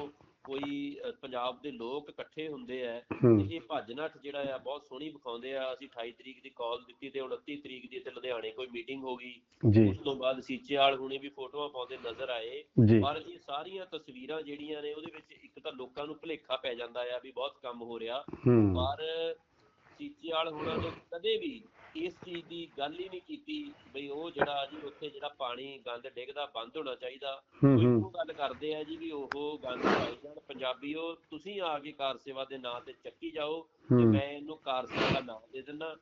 ਕੋਈ ਪੰਜਾਬ ਦੇ ਲੋਕ ਇਕੱਠੇ ਹੁੰਦੇ ਆ ਇਹ ਭੱਜ ਨੱਠ ਜਿਹੜਾ ਆ ਬਹੁਤ ਸੋਹਣੀ ਵਿਖਾਉਂਦੇ ਆ। ਅਸੀਂ 28 ਤਰੀਕ ਦੀ ਕਾਲ ਦਿੱਤੀ ਤੇ 29 ਤਰੀਕ ਦੀ ਇੱਥੇ ਲੁਧਿਆਣੇ ਕੋਈ ਮੀਟਿੰਗ ਹੋ ਗਈ। ਉਸ ਤੋਂ ਬਾਅਦ ਸੀਚੇਵਾਲ ਹੁਣੇ ਵੀ ਫੋਟੋਆਂ ਪਾਉਂਦੇ ਨਜ਼ਰ ਆਏ। ਪਰ ਇਹ ਸਾਰੀਆਂ ਤਸਵੀਰਾਂ ਜਿਹੜੀਆਂ ਨੇ ਉਹਦੇ ਵਿੱਚ ਇੱਕ ਤਾਂ ਲੋਕਾਂ ਨੂੰ ਭੁਲੇਖਾ ਪੈ ਜਾਂਦਾ ਆ ਵੀ ਬਹੁਤ ਕੰਮ ਹੋ ਰਿਹਾ। ਪਰ ਸੀਚੇਵਾਲ ਹੁਣਾਂ ਨੇ ਕਦੇ ਵੀ ਇਸ ਚੀਜ਼ ਦੀ ਗੱਲ ਹੀ ਨਹੀਂ ਕੀਤੀ ਬਈ ਉਹ ਜਿਹੜਾ ਜੀ ਉੱਥੇ ਜਿਹੜਾ ਪਾਣੀ ਗੰਦ ਡਿੱਗਦਾ ਬੰਦ ਹੋਣਾ ਚਾਹੀਦਾ। ਉਹ ਗੱਲ ਕਰਦੇ ਆ ਜੀ ਵੀ ਉਹ ਗੰਦ ਪਾਈ ਜਾਣ। ਪੰਜਾਬੀਓ ਤੁਸੀਂ ਆ ਕੇ ਕਾਰ ਸੇਵਾ ਦੇ ਨਾਂ ਤੇ ਚੱਕੀ ਜਾਓ ਤੇ ਮੈਂ ਇਹਨੂੰ ਕਾਰ ਸੇਵਾ ਦਾ ਨਾਮ ਦੇ ਦਿੰਦਾ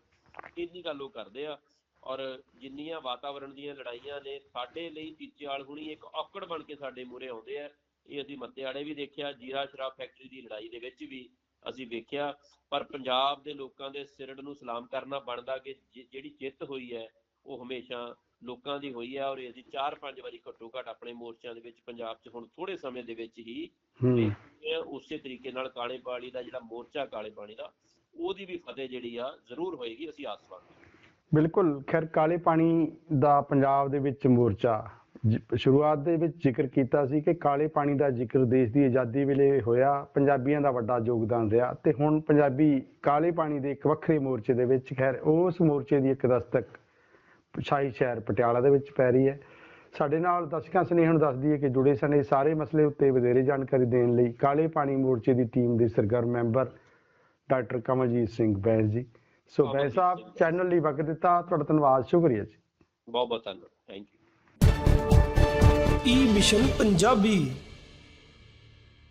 ਇੰਨੀ ਗੱਲ ਉਹ ਕਰਦੇ ਆ ਔਰ ਜਿੰਨੀਆਂ ਵਾਤਾਵਰਣ ਦੀਆਂ ਲੜਾਈਆਂ ਨੇ ਸਾਡੇ ਲਈ ਤੀਜੇਵਾਲ ਹੁਣੀ ਇੱਕ ਔਕੜ ਬਣ ਕੇ ਸਾਡੇ ਮੂਹਰੇ ਆਉਂਦੇ ਆ। ਇਹ ਅਸੀਂ ਮੱਤੇਆੜੇ ਵੀ ਦੇਖਿਆ ਜੀਰਾ ਸ਼ਰਾਬ ਫੈਕਟਰੀ ਦੀ ਲੜਾਈ ਦੇ ਵਿੱਚ ਵੀ ਅਸੀਂ ਵੇਖਿਆ ਪਰ ਪੰਜਾਬ ਦੇ ਲੋਕਾਂ ਦੇ ਸਿਰੜ ਨੂੰ ਸਲਾਮ ਕਰਨਾ ਬਣਦਾ ਕਿ ਜਿਹੜੀ ਜਿੱਤ ਹੋਈ ਹੈ ਉਹ ਹਮੇਸ਼ਾ ਲੋਕਾਂ ਦੀ ਹੋਈ ਹੈ ਔਰ ਅਸੀਂ ਚਾਰ ਪੰਜ ਵਾਰੀ ਘੱਟੋ ਘੱਟ ਆਪਣੇ ਮੋਰਚਿਆਂ ਦੇ ਵਿੱਚ ਪੰਜਾਬ 'ਚ ਹੁਣ ਥੋੜੇ ਸਮੇਂ ਦੇ ਵਿੱਚ ਹੀ ਉਸੇ ਤਰੀਕੇ ਨਾਲ ਕਾਲੇ ਪਾਣੀ ਦਾ ਜਿਹੜਾ ਮੋਰਚਾ ਕਾਲੇ ਪਾਣੀ ਦਾ ਉਹਦੀ ਵੀ ਫਤਿਹ ਜਿਹੜੀ ਆ ਜ਼ਰੂਰ ਹੋਏਗੀ ਅਸੀਂ ਆਸਵਾਨ ਬਿਲਕੁਲ ਖੈਰ ਕਾਲੇ ਪਾਣੀ ਦਾ ਪੰਜਾਬ ਦੇ ਵਿੱਚ ਮੋਰਚਾ ਸ਼ੁਰੂਆਤ ਦੇ ਵਿੱਚ ਜ਼ਿਕਰ ਕੀਤਾ ਸੀ ਕਿ ਕਾਲੇ ਪਾਣੀ ਦਾ ਜ਼ਿਕਰ ਦੇਸ਼ ਦੀ ਆਜ਼ਾਦੀ ਵੇਲੇ ਹੋਇਆ ਪੰਜਾਬੀਆਂ ਦਾ ਵੱਡਾ ਯੋਗਦਾਨ ਰਿਹਾ ਤੇ ਹੁਣ ਪੰਜਾਬੀ ਕਾਲੇ ਪਾਣੀ ਦੇ ਇੱਕ ਵੱਖਰੇ ਮੋਰਚੇ ਦੇ ਵਿੱਚ ਖੈਰ ਉਸ ਮੋਰਚੇ ਦੀ ਇੱਕ ਦਸਤਕ ਸ਼ਾਹੀ ਸ਼ਹਿਰ ਪਟਿਆਲਾ ਦੇ ਵਿੱਚ ਪੈ ਰਹੀ ਹੈ। ਸਾਡੇ ਨਾਲ ਦਰਸ਼ਕਾਂ ਸਨੇਹ ਨੂੰ ਦੱਸਦੀ ਹੈ ਕਿ ਜੁੜੇ ਸਨ ਇਹ ਸਾਰੇ ਮਸਲੇ ਉੱਤੇ ਵਧੇਰੇ ਜਾਣਕਾਰੀ ਦੇਣ ਲਈ ਕਾਲੇ ਪਾਣੀ ਮੋਰਚੇ ਦੀ ਟੀਮ ਦੇ ਸਰਗਰਮ member doctor Kamaljit Singh Bains ji. So Bains ਸਾਹਿਬ। ਚੈਨਲ ਲਈ ਵਕਤ ਦਿੱਤਾ ਤੁਹਾਡਾ ਧੰਨਵਾਦ ਸ਼ੁਕਰੀਆ ਜੀ। ਬਹੁਤ ਬਹੁਤ ਧੰਨਵਾਦ thank you. E mission Punjabi